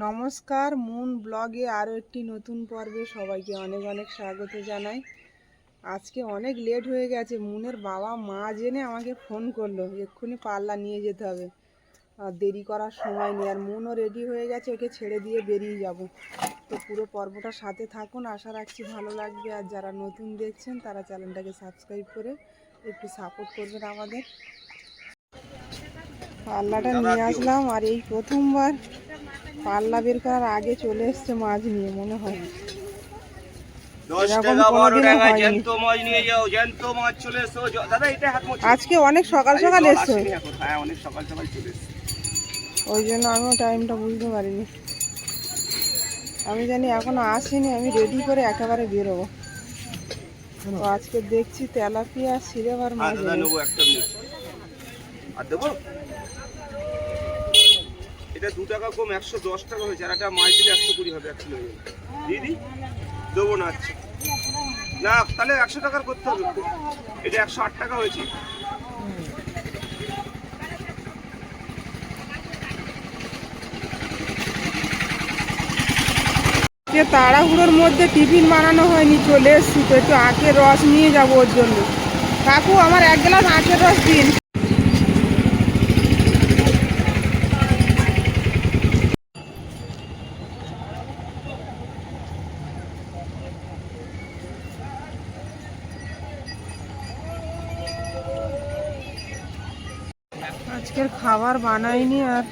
নমস্কার মুন ব্লগে আরও একটি নতুন পর্বে সবাইকে অনেক অনেক স্বাগত জানাই। আজকে অনেক লেট হয়ে গেছে মুনের বাবা মা জেনে আমাকে ফোন করল এক্ষুনি পাল্লা নিয়ে যেতে হবে। আর দেরি করার সময় নেই আর মুনও রেডি হয়ে গেছে ওকে ছেড়ে দিয়ে বেরিয়ে যাব। তো পুরো পর্বটা সাথে থাকুন আশা রাখছি ভালো লাগবে। আর যারা নতুন দেখছেন তারা চ্যানেলটাকে সাবস্ক্রাইব করে একটু সাপোর্ট করবেন আমাদের। পাল্লাটা নিয়ে আসলাম আর এই প্রথমবার পাল্লা বের করার আগে চলে এসছে মাছ নিয়ে মনে হয়। আজকে অনেক সকাল সকাল এসছো। হ্যাঁ এসছে। ওই জন্য আমিও টাইমটা বুঝতে পারিনি। আমি জানি এখনও আসেনি আমি রেডি করে একেবারে বেরোবো। তো আজকে দেখছি তেলাপিয়া সিলেভার আর মাছ আর দেবো? এটা দু টাকা কম, একশো দশ টাকা হয়েছে, আর একটা মাছ দিলে একশো কুড়ি হবে এক কিলো দিদি, দেবো না আচ্ছা না, তাহলে একশো টাকার করতে হবে। এটা একশো আট টাকা হয়েছে। তাড়াহুড়োর মধ্যে টিফিন বানানো হয়নি, চলে এসছি তো, একটু আখের রস নিয়ে যাব ওর জন্য। কাকু, আমার এক গ্লাস আখের রস দিন। আজকের খাবার বানাইনি আর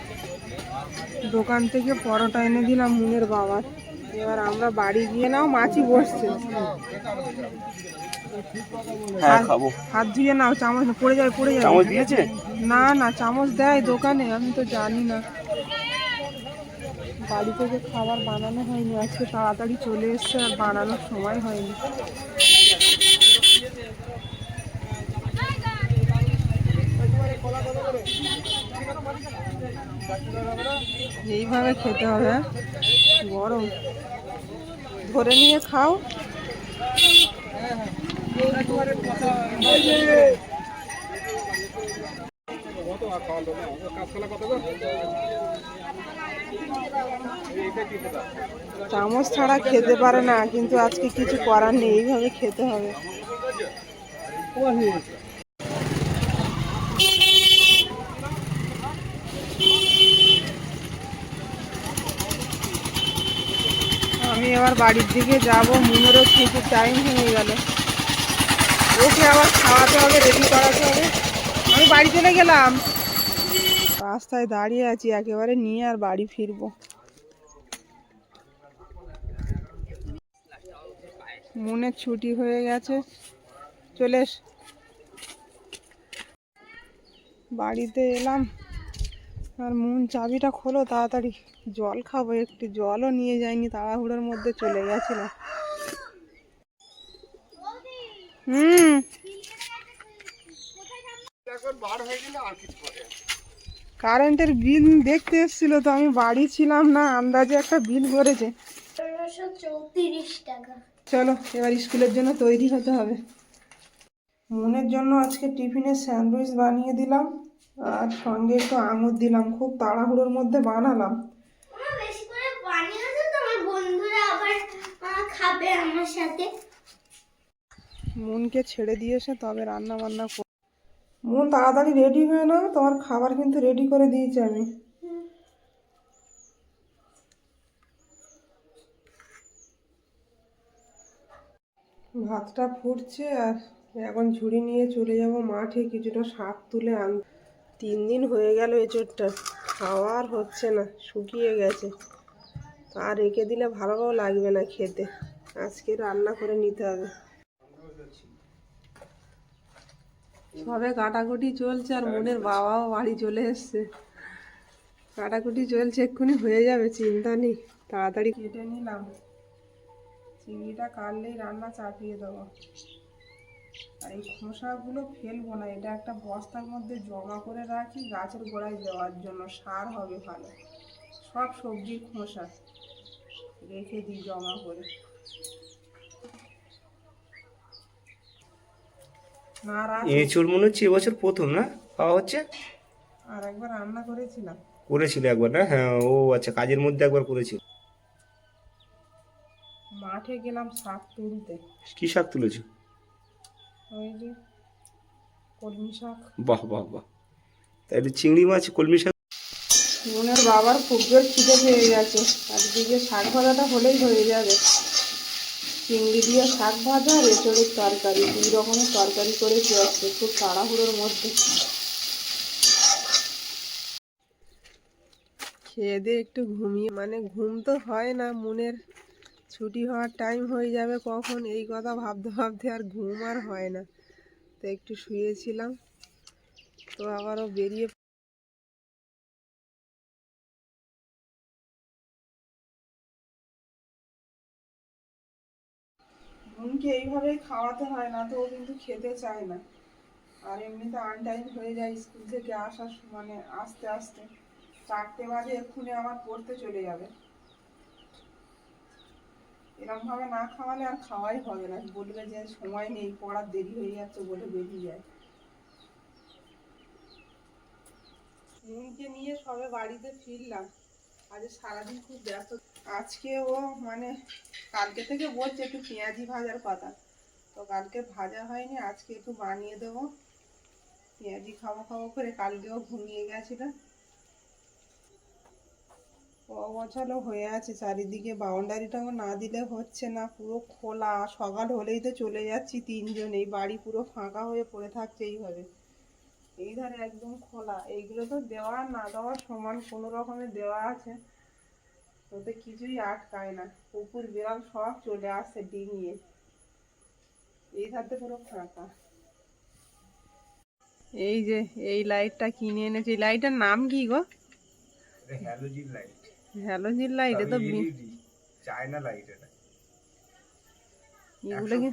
দোকান থেকে পরোটা এনে দিলাম মুনের বাবার। এবার আমরা বাড়ি গিয়ে নাও মাছি বসছে। হ্যাঁ হাত ধুয়ে নাও চামচ পড়ে যায় পড়ে যায়। চামচ দিয়েছে? না না চামচ দেয় দোকানে আমি তো জানি না। বাড়ি থেকে খাবার বানানো হয়নি আজকে তাড়াতাড়ি চলে এসছে আর বানানোর সময় হয়নি। এইভাবে খেতে হবে? গরম। ধরে নিয়ে খাও। চামচ ছাড়া খেতে পারে না, কিন্তু আজকে কিছু করার নেই, এইভাবে খেতে হবে। আমি এবার বাড়ির দিকে যাব। মুনেরও কিছু টাইম হয়ে গেল। ওকে আবার খাওয়াতে হবে রেডি করাতে হবে। আমি বাড়ি চলে গেলাম। রাস্তায় দাঁড়িয়ে আছি, একেবারে নিয়ে আর বাড়ি ফিরবো। মনের ছুটি হয়ে গেছে। চলে বাড়িতে এলাম। আর মন চাবিটা খোলো তাড়াতাড়ি জল খাব। একটু জলও নিয়ে যায়নি তাড়াহুড়োর মধ্যে চলে গেছিলাম। হুম। কারেন্টের বিল দেখতে এসেছিল তো আমি বাড়ি ছিলাম না আন্দাজে একটা বিল করেছে চলো এবার স্কুলের জন্য তৈরি হতে হবে। মনের জন্য আজকে টিফিনে স্যান্ডউইচ বানিয়ে দিলাম। আর সঙ্গে একটু আঙুর দিলাম খুব তাড়াহুড়োর মধ্যে বানালাম। মনকে ছেড়ে দিয়েছে তবে রান্না বান্না কর। মন তাড়াতাড়ি রেডি হয়ে নাও তোমার খাবার কিন্তু রেডি করে দিয়েছি আমি। ভাতটা ফুটছে আর এখন ঝুড়ি নিয়ে চলে যাব মাঠে কিছুটা শাক তুলে আন তিন দিন হয়ে গেল এঁচোড়টা। খাওয়ার হচ্ছে না, শুকিয়ে গেছে। আর রেখে দিলে ভালোও লাগবে না খেতে। আজকে রান্না করে নিতে হবে। সবে কাটাকুটি চলছে আর মনের বাবাও বাড়ি চলে এসছে। কাটাকুটি চলছে, এক্ষুনি হয়ে যাবে, চিন্তা নেই। তাড়াতাড়ি কেটে নিলাম। চিংড়িটা কাটলেই রান্না চাপিয়ে দেবো। আর এই খোসাগুলো ফেলব না এটা একটা বস্তার মধ্যে জমা করে রাখি গাছের গোড়ায় দেওয়ার জন্য সার হবে ভালো। সব সবজির খোসা রেখে দিই জমা করে। এঁচুর মনে হচ্ছে এবছর প্রথম না? খাওয়া হচ্ছে? আর একবার রান্না করেছিলাম। করেছিল একবার না? হ্যাঁ ও আচ্ছা কাজের মধ্যে একবার করেছিল। মাঠে গেলাম শাক তুলতে। কি শাক তুলেছো? ওই যে কলমি শাক। বাহ বাহ বাহ। তাহলে চিংড়ি মাছ কলমি শাক? মনের বাবার খুব জোর খিদে পেয়ে গেছে। আর দিকে শাক ভাজাটা হলেই হয়ে যাবে। চিংড়ি দিয়ে শাক ভাজা আর এঁচড়ের তরকারি। দুই রকমের তরকারি করেছি আজকে খুব তাড়াহুড়োর মধ্যে। খেয়ে দিয়ে একটু ঘুমিয়ে মানে ঘুম তো হয় না মনের। ছুটি হওয়ার টাইম হয়ে যাবে কখন? এই কথা ভাবতে ভাবতে আর ঘুম আর হয় না। তো একটু শুয়েছিলাম, তো আবারও বেরিয়ে বোনকে এইভাবেই খাওয়াতে হয় না তো, ও কিন্তু খেতে চায় না। আর এমনিতে আনটাইম হয়ে যায় স্কুল থেকে আসার মানে আস্তে আস্তে। চারটে বাজে এক্ষুনি আমার পড়তে চলে যাবে। এরকম ভাবে না খাওয়ালে আর খাওয়াই হবে না। বলবে যে সময় নেই পড়ার দেরি হয়ে যাচ্ছে বলে বেরিয়ে যায়। বোনকে নিয়ে সবে বাড়িতে ফিরলাম। আজ সারাদিন খুব ব্যস্ত। আজকে ও মানে কালকে থেকে বলছে একটু পেঁয়াজি ভাজার কথা। তো কালকে ভাজা হয়নি আজকে একটু বানিয়ে দেবো। পেঁয়াজি খাব খাব করে কালকেও ঘুমিয়ে গেছিল। অগোছালো হয়ে আছে চারিদিকে। বাউন্ডারিটাও না দিলে হচ্ছে না। পুরো খোলা, সকাল হলেই তো চলে যাচ্ছি তিনজন এই বাড়ি পুরো ফাঁকা হয়ে পড়ে থাকছে এইভাবে। এই ধারে একদম খোলা। এইগুলো তো দেওয়া না দেওয়া সমান, কোনো রকমের দেওয়া আছে। ওতে কিছুই আটকায় না। কুকুর বিড়াল সব চলে আসছে ডিঙিয়ে। এই ধারতে পুরো ফাঁকা। এই যে, এই লাইটটা কিনে এনেছি। এই লাইটের নাম কি গো? হ্যালোজিন লাইট হ্যালোজিন লাইট এ তো চায়না লাইট এটা। এগুলো কি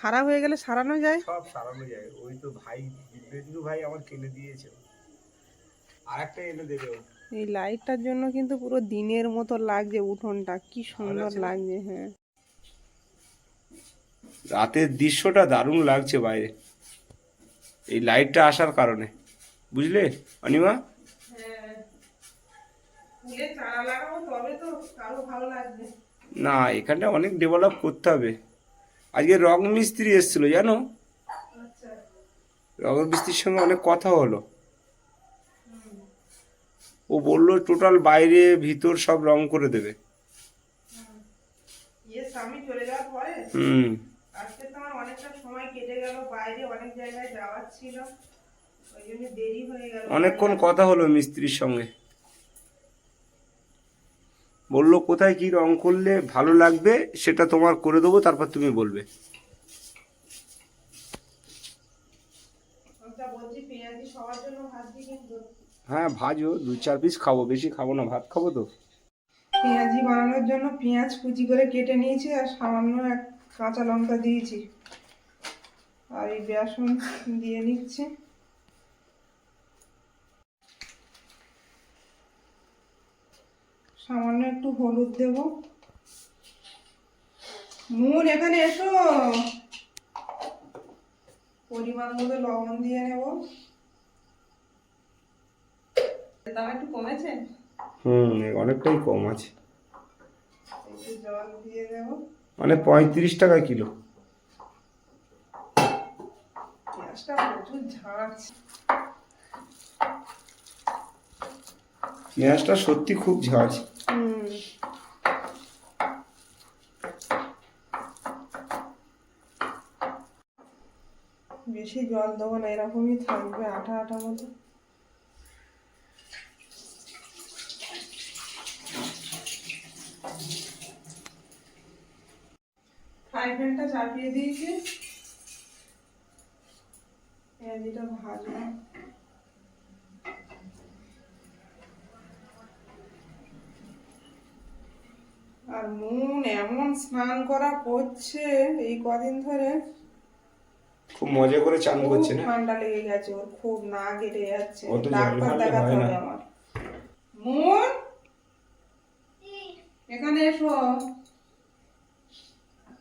খারাপ হয়ে গেলে সারানো যায়? সব সারানো যায়। ওই তো ভাই দিব্যেন্দু ভাই আমার কিনে দিয়েছে। আরেকটা এনে দেবে এই লাইটটার জন্য কিন্তু পুরো দিনের মতো লাগছে উঠোনটা। কি সুন্দর লাগছে হ্যাঁ। রাতের দৃশ্যটা দারুণ লাগছে বাইরে। এই লাইটটা আসার কারণে। বুঝলে অনিমা? ফুলে চারা লাগাবো তবে তো আরও ভালো লাগবে। না এখানটা অনেক ডেভেলপ করতে হবে। আজকে রং মিস্ত্রি এসেছিল জানো? আচ্ছা। রং মিস্ত্রির সঙ্গে অনেক কথা হলো। ও বলল টোটাল বাইরে ভিতর সব রং করে দেবে। ইয়ে হুম। আজকে তো আমার অনেকটা সময় কেটে গেল বাইরে অনেক জায়গায় যাওয়ার ছিল। ওই জন্য দেরি হয়ে গেল। অনেকক্ষণ কথা হলো মিস্ত্রির সঙ্গে। বলল কোথায় কি রং করলে ভালো লাগবে সেটা তোমার করে দেবো তারপর তুমি বলবে। হ্যাঁ ভাজো দু চার পিস খাব বেশি খাব না ভাত খাব তো। পেঁয়াজি বানানোর জন্য পেঁয়াজ কুচি করে কেটে নিয়েছি আর সামান্য এক কাঁচা লঙ্কা দিয়েছি। আর এই বেসন দিয়ে নিচ্ছি। সামান্য একটু হলুদ দেব। মুন এখানে এসো। পরিমাণ মতো লবণ দিয়ে নেব। দাম একটু কমেছে? হুম অনেকটাই কম আছে। জল দিয়ে দেবো। মানে পঁয়ত্রিশ টাকা কিলো। পেঁয়াজটা প্রচুর ঝাঁজ পেঁয়াজটা সত্যি খুব ঝাঁজ হুম বেশি জল দেবো না, এরকমই থাকবে আঠা আঠা মতো। চাপিয়ে দিয়েছি। পেঁয়াজিটা আর মন এমন স্নান করা করছে এই কদিন ধরে। খুব মজা করে চান করছে না? ঠান্ডা লেগে গেছে ওর খুব না কেটে যাচ্ছে। অত ডাক্তার দেখাতে হবে আমার। মন? এখানে এসো।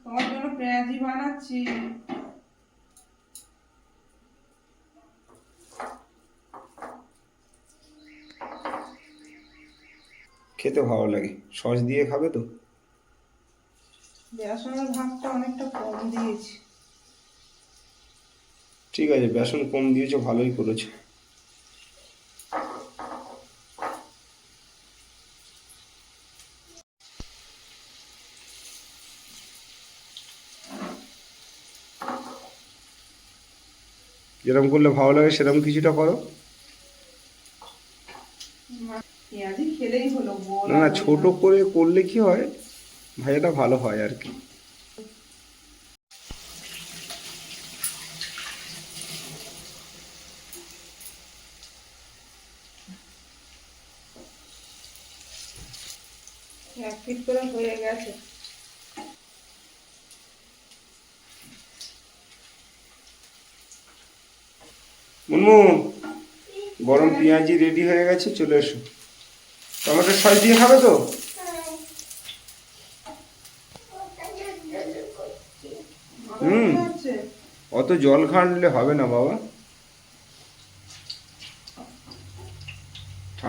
তোমার জন্য পেঁয়াজি বানাচ্ছি। খেতে ভালো লাগে। সস দিয়ে খাবে তো? বেসনের ভাতটা অনেকটা কম দিয়েছি। ঠিক আছে বেসন কম দিয়েছ ভালোই করেছ। যেরকম করলে ভালো লাগে সেরকম কিছুটা করো। না না ছোট করে করলে কি হয়? ভাজাটা ভালো হয় আর কি। এক ফিট করে হয়ে গেছে। মুনমুন গরম পেঁয়াজি রেডি হয়ে গেছে চলে এসো। টমেটো সস দিয়ে খাবে তো? হুম। অত জল খাটলে হবে না বাবা।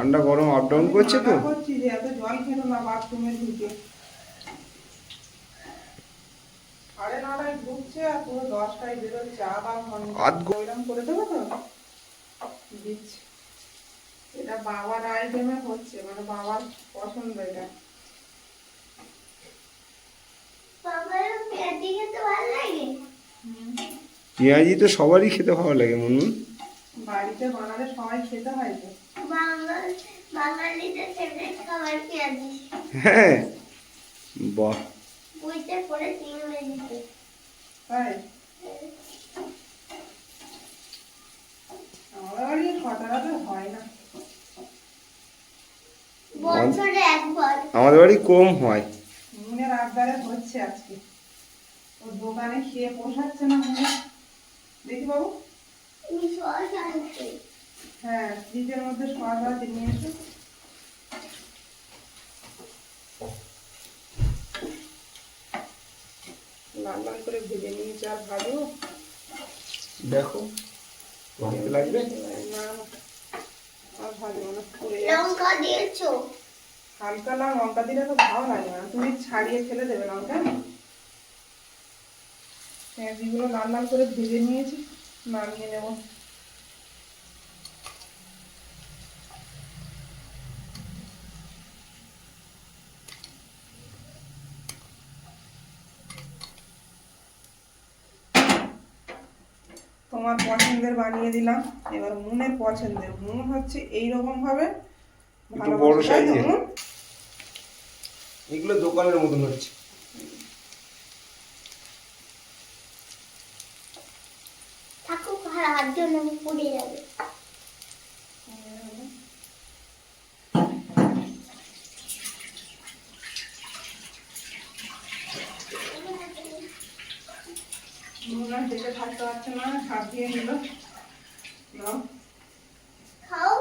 ঠান্ডা গরম আপ ডাউন করছে তো। মানা করছি যে এত জল খেলো না বাথরুমে ঢুকে সাড়ে নটায় ঢুকছে আর পুরো দশটায় বেরোচ্ছে আবার আধ ঘ- করে দেবো তো? দিচ্ছি এটা বাবার আইটেমে হচ্ছে মানে বাবার পছন্দ এটা। পেঁয়াজি তো সবারই খেতে ভালো লাগে মুনমুন বাড়িতে বানালে সবাই খেতে হয় তো। হ্যাঁ। বাহ। বইতে পড়ে ইংরেজিতে তাই আমাদের বাড়ি কম হয়। মনের আবদারে হচ্ছে আজকে। ওর দোকানে খেয়ে পোষাচ্ছে না দেখি বাবু। হ্যাঁ ফ্রিজের মধ্যে সস আছে নিয়ে এসো। লাল লাল করে ভেজে নিয়েছি আর দেখো ভালো লাগবে? না না, আর ভাজবো না পুড়ে লঙ্কা দিয়েছ? হালকা লাল লঙ্কা দিলে তো ভালো লাগে না। তুমি ছাড়িয়ে ফেলে দেবে লঙ্কা। পেঁয়াজিগুলো লাল লাল করে ভেজে নিয়েছি নামিয়ে নেব। তোমার পছন্দের বানিয়ে দিলাম। এবার মুনের পছন্দের। মুন হচ্ছে এই রকম ভাবে একটু বড়? মুন? এগুলো দোকানের মতন হচ্ছে। ঠাকুর হাত জন্য পুড়ে যাবে। মুন আর দেখে থাকতে পারছে না হাত দিয়ে নিল। খাও।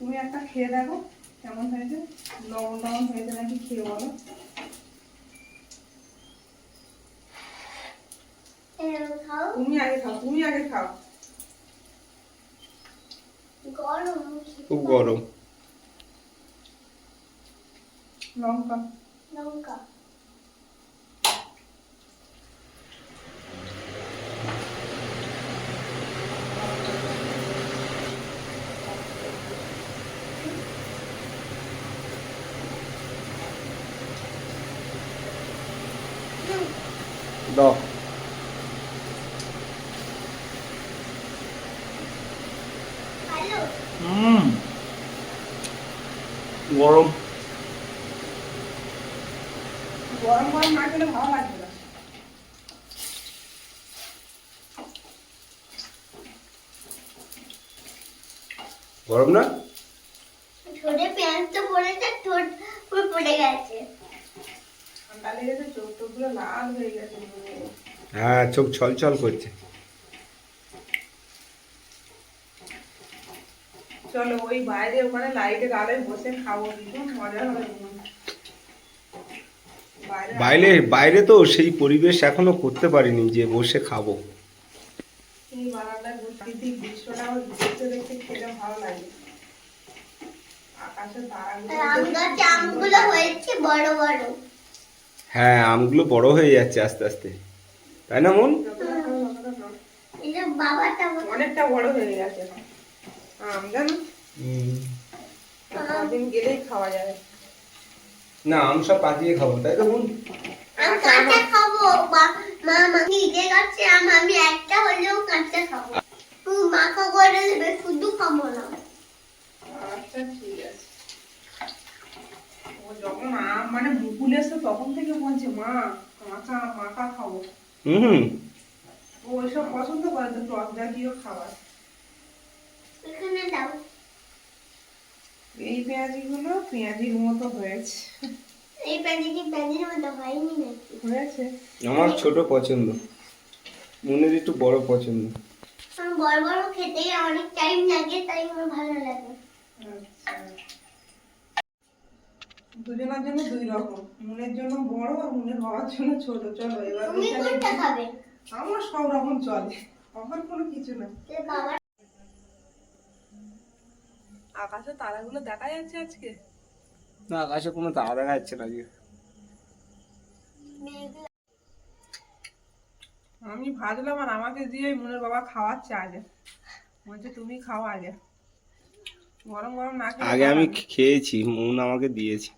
তুমি একটা খেয়ে দেখো কেমন হয়েছে? লবণ টবণ হয়েছে নাকি খেয়ে বলো। খাও। তুমি আগে খাও তুমি আগে খাও। গরম খুব গরম। লঙ্কা। লঙ্কা। ভালো হুম। গরম। গরম গরম না খেলে ভালো লাগবে না। গরম না ঠোঁটে পেঁয়াজ তো পড়েছে ঠোঁট পুরো পড়ে গেছে চোখ টোকগুলো লাল হয়ে গেছে হ্যাঁ। চোখ ছলছল করছে। চলো ওই বাইরে ওখানে লাইটের আলোয় বসে খাব ভীষণ মজা হবে বাইরে বাইরে বাইরে তো সেই পরিবেশ এখনও করতে পারিনি যে বসে খাব। আকাশ তারাগুলো হয়েছে বড় বড়। হ্যাঁ আমগুলো বড় হয়ে যাচ্ছে আস্তে আস্তে। তাই না মন? অনেকটা বড় হয়ে গেছে। আম জানো? গেলেই খাওয়া যাবে। না আম সব পাকিয়ে খাব তাই তো মন? আম খাব মা নিজে আম আমি একটা হলেও কাঁচা খাব। মাখা করে দেবে শুধু খাব না। আচ্ছা ঠিক আছে। ও যখন আম মানে মুকুল এসে তখন থেকে বলছে মা কাঁচা আম মাখা খাব। হুম ও ওইসব পছন্দ করে তো টক জাতীয় খাবার। এখানে দাও। এই পেঁয়াজিগুলো পেঁয়াজির মতো হয়েছে। এই প্যান্টিটি প্যান্টির মতো হয়নি নাকি? হয়েছে। আমার ছোট পছন্দ। মনের একটু বড় পছন্দ। বড় বড় খেতে অনেক টাইম লাগে তাই আমার ভালো লাগে। আচ্ছা। দুজনের জন্য দুই রকম। মনের জন্য বড় আর মনের বাবার জন্য ছোট। চলো এবার তুমি কোনটা খাবে? আমার সব রকম চলে। আমার কোনো কিছু না। আকাশে তারাগুলো দেখা যাচ্ছে আজকে? না আকাশে কোনো তারা দেখা যাচ্ছে না আজকে। আমি ভাজলাম আর আমাকে দিয়ে মনের বাবা খাওয়াচ্ছে আগে। বলছে তুমি খাও আগে। গরম গরম না আগে আমি খেয়েছি মন আমাকে দিয়েছে।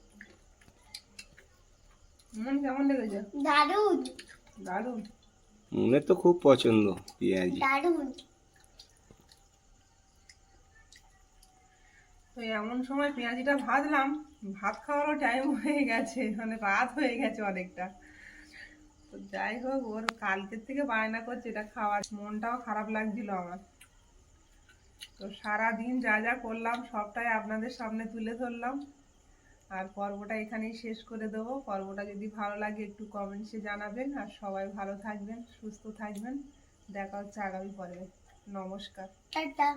মন কেমন লেগেছে? দারুণ। দারুণ। মনের তো খুব পছন্দ পেঁয়াজি। দারুণ। তো এমন সময় পেঁয়াজিটা ভাজলাম ভাত খাওয়ারও টাইম হয়ে গেছে মানে রাত হয়ে গেছে অনেকটা। তো যাই হোক ওর কালকের থেকে বায়না করছে এটা খাওয়ার মনটাও খারাপ লাগছিল আমার। তো সারা দিন যা যা করলাম সবটাই আপনাদের সামনে তুলে ধরলাম। আর পর্বটা এখানেই শেষ করে দেবো। পর্বটা যদি ভালো লাগে একটু কমেন্টসে জানাবেন। আর সবাই ভালো থাকবেন, সুস্থ থাকবেন। দেখা হচ্ছে আগামী পর্বে। নমস্কার। টাটা।